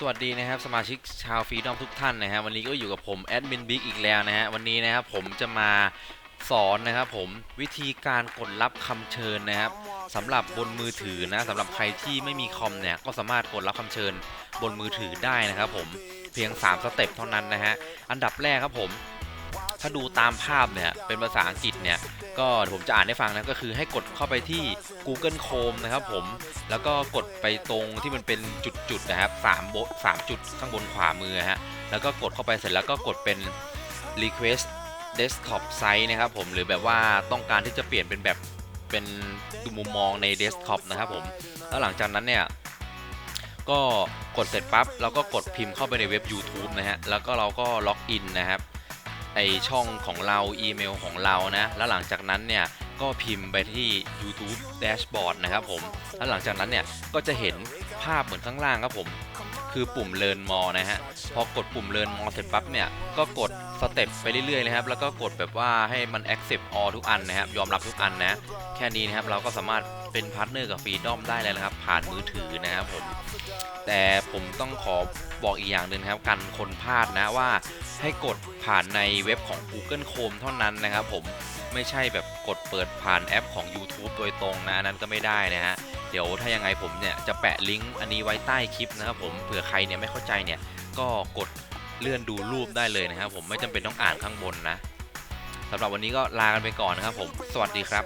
สวัสดีนะครับสมาชิกชาวฟรีดอมทุกท่านนะฮะวันนี้ก็อยู่กับผมแอดมินบิ๊กอีกแล้วนะฮะวันนี้นะครับผมจะมาสอนนะครับผมวิธีการกดรับคำเชิญนะครับสำหรับบนมือถือนะสำหรับใครที่ไม่มีคอมเนี่ยก็สามารถกดรับคำเชิญบนมือถือได้นะครับผมเพียง 3 สเต็ปเท่านั้นนะฮะอันดับแรกครับผมถ้าดูตามภาพเนี่ยเป็นภาษาอังกฤษเนี่ย ก็ผมจะอ่านให้ฟังนะก็คือให้กดเข้าไปที่ Google Chrome นะครับผมแล้วก็กดไปตรงที่มันเป็นจุดๆนะครับ3โบสามจุดข้างบนขวามือฮะแล้วก็กดเข้าไปเสร็จแล้วก็กดเป็น request desktop site นะครับผมหรือแบบว่าต้องการที่จะเปลี่ยนเป็นแบบเป็นดูมุมมองใน desktop นะครับผมแล้วหลังจากนั้นเนี่ยก็กดเสร็จปั๊บเราก็กดพิมพ์เข้าไปในเว็บ YouTube นะฮะแล้วก็เราก็ล็อกอินนะครับ ไอช่องของเราอีเมลของเรานะ แล้วหลังจากนั้นเนี่ยก็พิมพ์ไปที่ YouTube Dashboard นะครับผม แล้วหลังจากนั้นเนี่ยก็จะเห็นภาพเหมือนข้างล่างครับผม คือปุ่ม Learn More นะฮะ พอกดปุ่ม Learn More เสร็จปั๊บเนี่ยก็กด สเต็ปไปเรื่อยๆนะครับ แล้วก็กดแบบว่าให้มัน accept all ทุกอันนะครับ ยอมรับทุกอันนะ แค่นี้นะครับ เราก็สามารถเป็นพาร์ทเนอร์กับ Freedom ได้เลยนะครับ ผ่านมือถือนะครับผม แต่ผมต้องขอบอกอีกอย่างหนึ่งครับ กันคนพลาดนะว่าให้กดผ่านในเว็บของ Google Chrome เท่านั้นนะครับผม ไม่ใช่แบบกดเปิดผ่านแอปของ YouTube โดยตรงนะอันนั้นก็ไม่ได้นะฮะ เดี๋ยวถ้ายังไงผมเนี่ยจะแปะลิงก์อันนี้ไว้ใต้คลิปนะครับผม เผื่อใครเนี่ยไม่เข้าใจเนี่ยก็กด เลื่อนดูรูปได้เลยนะครับผมไม่จำเป็นต้องอ่านข้างบนนะสำหรับวันนี้ก็ลากันไปก่อนนะครับผม สวัสดีครับ